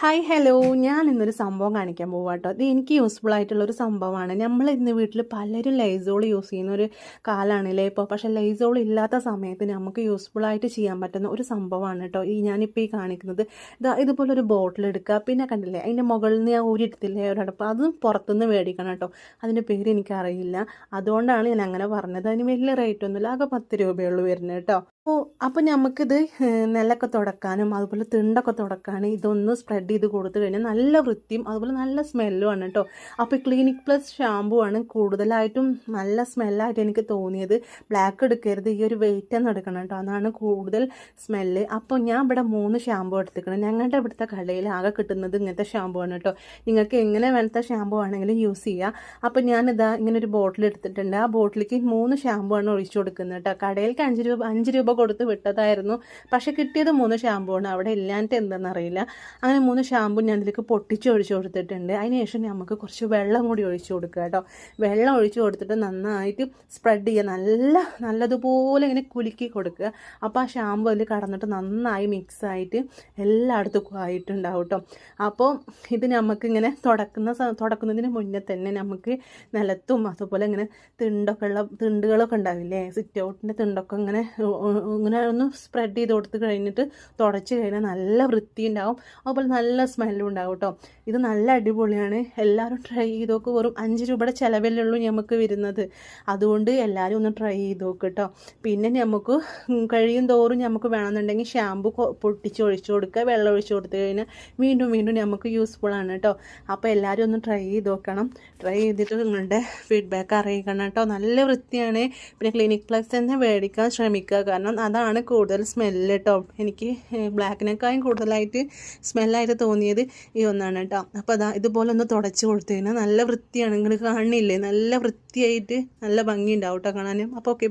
Hi hello ഞാൻ ഇന്നൊരു സംഭവം കാണിക്കാൻ പോവാം കേട്ടോ അത് എനിക്ക് യൂസ്ഫുൾ ആയിട്ടുള്ള ഒരു സംഭവമാണ്. നമ്മൾ ഇന്ന് വീട്ടിൽ പലരും ലൈസോൾ യൂസ് ചെയ്യുന്ന ഒരു കാലാണല്ലേ ഇപ്പോൾ പക്ഷേ ലൈസോൾ ഇല്ലാത്ത സമയത്ത് നമുക്ക് യൂസ്ഫുൾ ആയിട്ട് ചെയ്യാൻ പറ്റുന്ന ഒരു സംഭവമാണ് കേട്ടോ ഈ ഞാനിപ്പോൾ ഈ കാണിക്കുന്നത്. ഇതാ ഇതുപോലെ ഒരു ബോട്ടിൽ എടുക്കുക പിന്നെ കണ്ടില്ലേ അതിന്റെ മുകളിൽ നിന്ന് ഞാൻ ഊരിയെടുത്തില്ലേ ഒരടപ്പ് അതും പുറത്തുനിന്ന് മേടിക്കണം കേട്ടോ അതിന്റെ പേര് എനിക്കറിയില്ല. അതുകൊണ്ടാണ് ഞാൻ അങ്ങനെ പറഞ്ഞത്. അതിന് വലിയ റേറ്റ് ഒന്നുമില്ല. ആകെ പത്ത് രൂപയുള്ളൂ വരുന്നത് കേട്ടോ അപ്പോൾ അപ്പോൾ നമുക്കിത് നെല്ലൊക്കെ തുടക്കാനും അതുപോലെ തിണ്ടൊക്കെ തുടക്കാനും ഇതൊന്ന് സ്പ്രെഡ് ചെയ്ത് കൊടുത്തു കഴിഞ്ഞാൽ നല്ല വൃത്തിയും അതുപോലെ നല്ല സ്മെല്ലും ആണ് കേട്ടോ അപ്പോൾ ക്ലിനിക് പ്ലസ് ഷാമ്പു ആണ് കൂടുതലായിട്ടും നല്ല സ്മെല്ലായിട്ട് എനിക്ക് തോന്നിയത്. ബ്ലാക്ക് എടുക്കരുത് ഈ ഒരു വെയിറ്റ് എന്ന് എടുക്കണം കേട്ടോ അതാണ് കൂടുതൽ സ്മെല്ല് അപ്പോൾ ഞാൻ ഇവിടെ മൂന്ന് ഷാമ്പു എടുത്തിക്കണം. ഞങ്ങളുടെ ഇവിടുത്തെ കടയിൽ ആകെ കിട്ടുന്നത് ഇങ്ങനത്തെ ഷാമ്പു ആണ് കേട്ടോ നിങ്ങൾക്ക് എങ്ങനെ വേണത്തെ ഷാമ്പു ആണെങ്കിലും യൂസ് ചെയ്യാം. അപ്പോൾ ഞാനിതാ ഇങ്ങനെ ഒരു ബോട്ടിൽ എടുത്തിട്ടുണ്ട്. ആ ബോട്ടിലേക്ക് മൂന്ന് ഷാമ്പു ആണ് ഒഴിച്ചു കൊടുക്കുന്നത് കേട്ടോ കടയിലേക്ക് അഞ്ച് രൂപ അഞ്ച് രൂപ കൊടുത്ത് വിട്ടതായിരുന്നു. പക്ഷേ കിട്ടിയത് മൂന്ന് ഷാമ്പു ആണ്. അവിടെ ഇല്ലാണ്ട് എന്തെന്നറിയില്ല. അങ്ങനെ മൂന്ന് ഷാമ്പു ഞാൻ ഇതിലേക്ക് പൊട്ടിച്ച് ഒഴിച്ചു കൊടുത്തിട്ടുണ്ട്. അതിനുശേഷം നമുക്ക് കുറച്ച് വെള്ളം കൂടി ഒഴിച്ചു കൊടുക്കുക കേട്ടോ. വെള്ളം ഒഴിച്ചു കൊടുത്തിട്ട് നന്നായിട്ട് സ്പ്രെഡ് ചെയ്യുക. നല്ല നല്ലതുപോലെ ഇങ്ങനെ കുലുക്കി കൊടുക്കുക. അപ്പോൾ ആ ഷാമ്പു അതിൽ കടന്നിട്ട് നന്നായി മിക്സ് ആയിട്ട് എല്ലായിടത്തും ആയിട്ടുണ്ടാവും കേട്ടോ. അപ്പോൾ ഇത് നമുക്കിങ്ങനെ തുടക്കുന്ന തുടക്കുന്നതിന് മുന്നേ തന്നെ നമുക്ക് നിലത്തും അതുപോലെ ഇങ്ങനെ തിണ്ടൊക്കെ ഉള്ള തിണ്ടുകളൊക്കെ ഉണ്ടാവില്ലേ? സിറ്റ് ഔട്ടിന്റെ തിണ്ടൊക്കെ ഇങ്ങനെ ഇങ്ങനെ ഒന്ന് സ്പ്രെഡ് ചെയ്ത് കൊടുത്ത് കഴിഞ്ഞിട്ട് തുടച്ച് കഴിഞ്ഞാൽ നല്ല വൃത്തി ഉണ്ടാവും അതുപോലെ നല്ല സ്മെല്ലും ഉണ്ടാവും കേട്ടോ ഇത് നല്ല അടിപൊളിയാണ്. എല്ലാവരും ട്രൈ ചെയ്ത് നോക്ക്. വെറും അഞ്ച് രൂപയുടെ ചിലവിലുള്ളൂ നമുക്ക് വരുന്നത്. അതുകൊണ്ട് എല്ലാവരും ഒന്ന് ട്രൈ ചെയ്ത് നോക്ക് കേട്ടോ പിന്നെ നമുക്ക് കഴിയും തോറും നമുക്ക് വേണമെന്നുണ്ടെങ്കിൽ ഷാമ്പു പൊട്ടിച്ച് ഒഴിച്ചു കൊടുക്കുക. വെള്ളം ഒഴിച്ചു കൊടുത്തു കഴിഞ്ഞാൽ വീണ്ടും വീണ്ടും നമുക്ക് യൂസ്ഫുൾ ആണ് കേട്ടോ അപ്പോൾ എല്ലാവരും ഒന്ന് ട്രൈ ചെയ്ത് നോക്കണം. ട്രൈ ചെയ്തിട്ട് നിങ്ങളുടെ ഫീഡ്ബാക്ക് അറിയിക്കണം കേട്ടോ നല്ല വൃത്തിയാണ്. പിന്നെ ക്ലിനിക് പ്ലസ് തന്നെ മേടിക്കാൻ ശ്രമിക്കുക. കാരണം അതാണ് കൂടുതൽ സ്മെല്ല് കേട്ടോ എനിക്ക് ബ്ലാക്കിനേക്കാളും കൂടുതലായിട്ട് സ്മെല്ലായിട്ട് തോന്നിയത് ഈ ഒന്നാണ് കേട്ടോ അപ്പോൾ അതാ ഇതുപോലെ ഒന്ന് തുടച്ച് കൊടുത്തു കഴിഞ്ഞാൽ നല്ല വൃത്തിയാണ്. നിങ്ങൾ കാണില്ലേ നല്ല വൃത്തിയായിട്ട് നല്ല ഭംഗി ഉണ്ടാവും കേട്ടോ കാണാനും. അപ്പോൾ ഓക്കെ